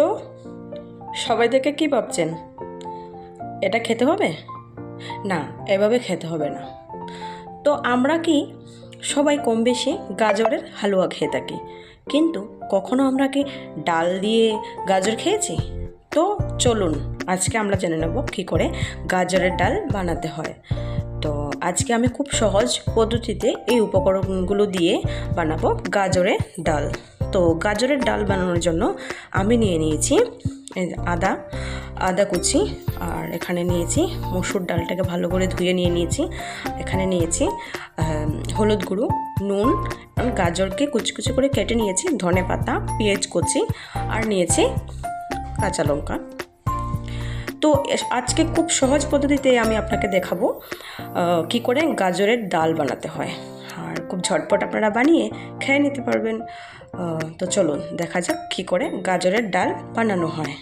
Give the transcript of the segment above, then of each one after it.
তো সবাই দেখে কী ভাবছেন? এটা খেতে হবে? না, এভাবে খেতে হবে না। তো আমরা কি সবাই কম বেশি গাজরের হালুয়া খেয়ে থাকি? কিন্তু কখনো আমরা কি ডাল দিয়ে গাজর খেয়েছি? তো চলুন, আজকে আমরা জেনে নেব কী করে গাজরের ডাল বানাতে হয়। তো আজকে আমি খুব সহজ পদ্ধতিতে এই উপকরণগুলো দিয়ে বানাবো গাজরের ডাল। তো গাজরের ডাল বানানোর জন্য আমি নিয়ে নিয়েছি আদা আদা কুচি, আর এখানে নিয়েছি মসুর ডালটাকে ভালো করে ধুয়ে নিয়ে নিয়েছি। এখানে নিয়েছি হলুদ গুঁড়ো, নুন গাজরকে কুচি কুচি করে কেটে নিয়েছি, ধনে পাতা, পেঁয়াজ কুচি, আর নিয়েছি কাঁচা লঙ্কা। তো আজকে খুব সহজ পদ্ধতিতে আমি আপনাকে দেখাবো কি করে গাজরের ডাল বানাতে হয়। খুব ঝটপট আপনারা বানিয়ে খেয়ে নিতে পারবেন। তো চলুন, দেখা যাক কী করে গাজরের ডাল বানানো হয়।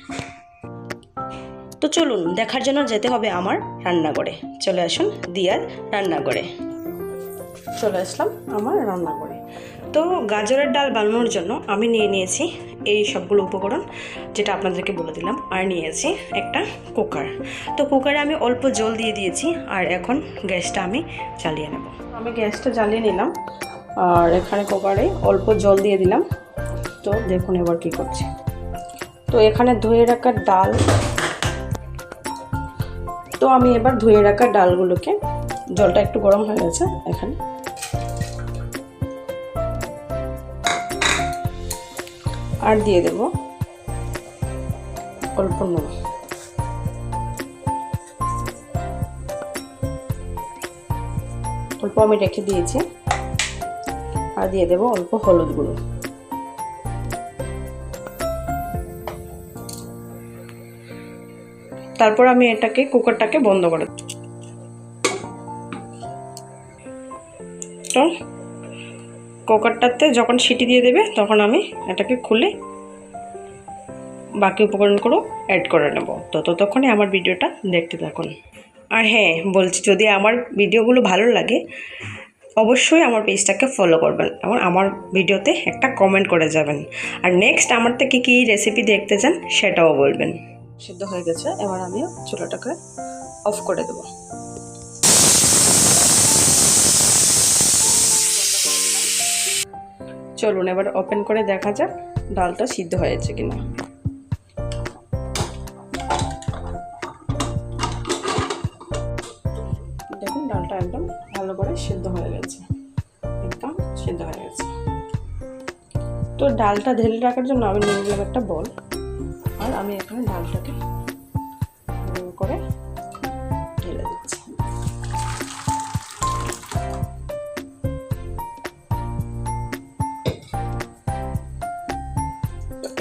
তো চলুন, দেখার জন্য যেতে হবে আমার রান্নাঘরে। চলে আসুন দিয়ার রান্নাঘরে। চলে আসলাম আমার রান্নাঘরে। তো গাজরের ডাল বানানোর জন্য আমি নিয়ে নিয়েছি এই সবগুলো উপকরণ, যেটা আপনাদেরকে বলে দিলাম, আর নিয়েছি একটা কুকার। তো কুকারে আমি অল্প জল দিয়ে দিয়েছি, আর এখন গ্যাসটা আমি জ্বালিয়ে নেব। আমি গ্যাসটা জ্বালিয়ে নিলাম, আর এখানে কুকারে অল্প জল দিয়ে দিলাম। তো দেখুন এবার কী করছে। তো এখানে ধুয়ে রাখা ডাল। তো আমি এবার ধুয়ে রাখা ডালগুলোকে, জলটা একটু গরম হয়ে গেছে, এখানে আর দিয়ে দেব অল্প নুন। অল্প আমি রেখে দিয়েছি। আর দিয়ে দেব অল্প হলুদ গুঁড়ো। তারপর আমি এটাকে কুকারটাকে বন্ধ করে কুকারটাতে যখন সিটি দিয়ে দেবে, তখন আমি এটাকে খুলে বাকি উপকরণগুলো অ্যাড করে নেব। তো ততক্ষণে আমার ভিডিওটা দেখতে থাকুন। আর হ্যাঁ বলছি যদি আমার ভিডিওগুলো ভালো লাগে, অবশ্যই আমার পেজটাকে ফলো করবেন এবং আমার ভিডিওতে একটা কমেন্ট করে যাবেন। আর নেক্সট আমার থেকে কী রেসিপি দেখতে চান সেটাও বলবেন। সিদ্ধ হয়ে গেছে, এবার আমি চুলাটাকে অফ করে দেবো। চলুন, এবার ওপেন করে দেখা যাক ডালটা সিদ্ধ হয়েছে কিনা। ভালো করে সিদ্ধ হয়ে গেছে। একদম সিদ্ধ হয়ে গেছে। তো ডালটা ঢেলে রাখার জন্য আমি নিয়ে নিলাম একটা বল। আর আমি এখানে ডালটাকে করে ঢেলে দিচ্ছি।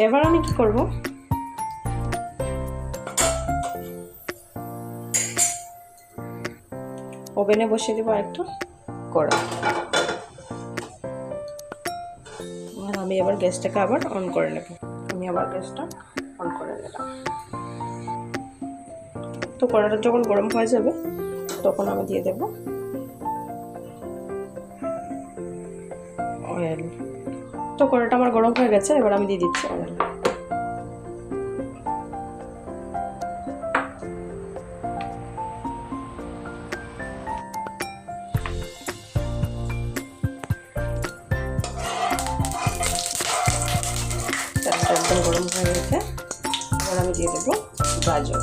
এবার আমি কি করব? ওভেনে বসিয়ে দেবো একটু কড়া। আর আমি এবার গ্যাসটাকে আবার অন করে নেব। আমি আবার গ্যাসটা অন করে নিলাম। তো কড়াটা যখন গরম হয়ে যাবে, তখন আমি দিয়ে দেব অয়েল তো কড়াটা আমার গরম হয়ে গেছে, এবার আমি দিয়ে দিচ্ছি অয়েল তেলটা একদম গরম হয়ে গেছে। এবার আমি দিয়ে দেবো গাজর।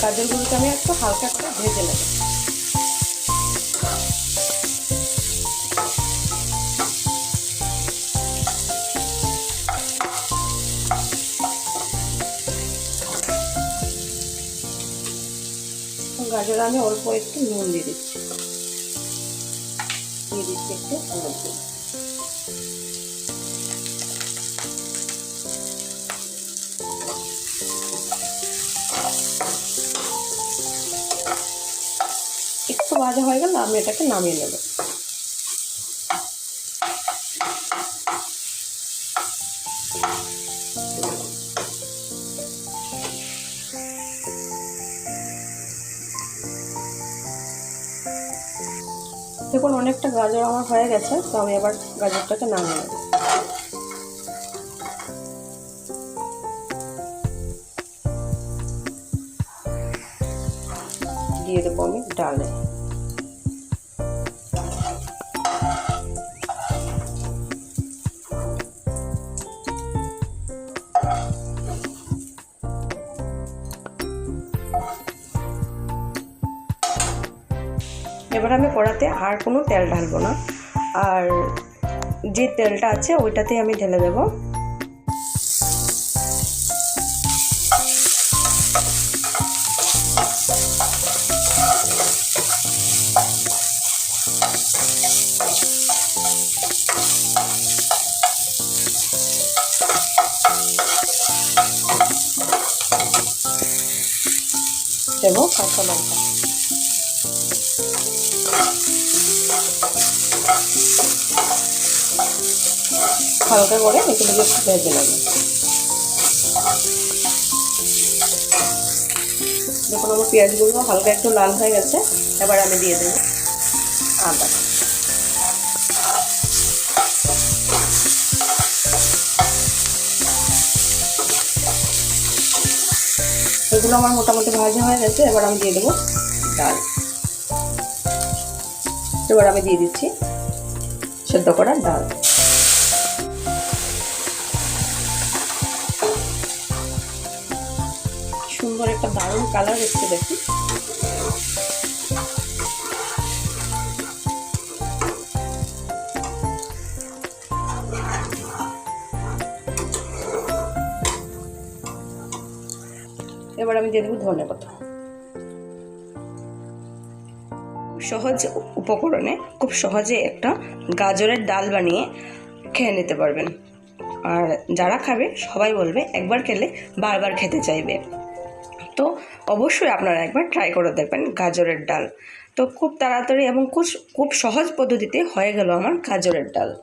গাজরগুলোকে আমি একটু হালকা করে ভেজে নেব। গাজর আমি অল্প একটু নুন দিয়ে দিচ্ছি দিয়ে দিচ্ছি একটু হলুদ। একটু ভাজা হয়ে গেল আমি এটাকে নামিয়ে নেব দেখুন অনেকটা গাজর আমার হয়ে গেছে, তো আমি এবার গাজরটাকে নামিয়ে দিয়ে দেবো আমি ডালে। এবার আমি কড়াতে আর কোনো তেল ঢালবো না। আর যে তেলটা আছে, ওইটাতেই আমি ঢেলে দেবো। দেবো কাঁচা লঙ্কা। হালকা করে এগুলো একটু ভেজে নেবে। দেখুন আমার পেঁয়াজগুলো হালকা একটু লাল হয়ে গেছে, এবার আমি দিয়ে দেবো আদা। এগুলো আমার মোটামুটি ভাজা হয়ে গেছে, এবার আমি দিয়ে দেবো ডাল। এবার আমি দিয়ে দিচ্ছি সেদ্ধ করা ডাল। সুন্দর একটা দারুণ কালার হচ্ছে দেখি। এবার আমি দিয়ে দেবো ধনে পাতা। সহজ উপকরণে খুব সহজে একটা গাজরের ডাল বানিয়ে খেয়ে নিতে পারবেন। আর যারা খাবে, সবাই বলবে, একবার খেলে বারবার খেতে চাইবে। তো অবশ্যই আপনারা একবার ট্রাই করে দেখবেন গাজরের ডাল। তো খুব তাড়াতাড়ি এবং খুব খুব সহজ পদ্ধতিতে হয়ে গেল আমার গাজরের ডাল।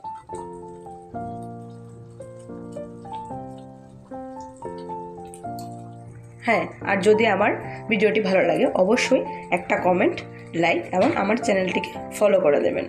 হ্যাঁ আর যদি আমার ভিডিওটি ভালো লাগে, অবশ্যই একটা কমেন্ট লাইক এবং আমার চ্যানেলটিকে ফলো করে দেবেন।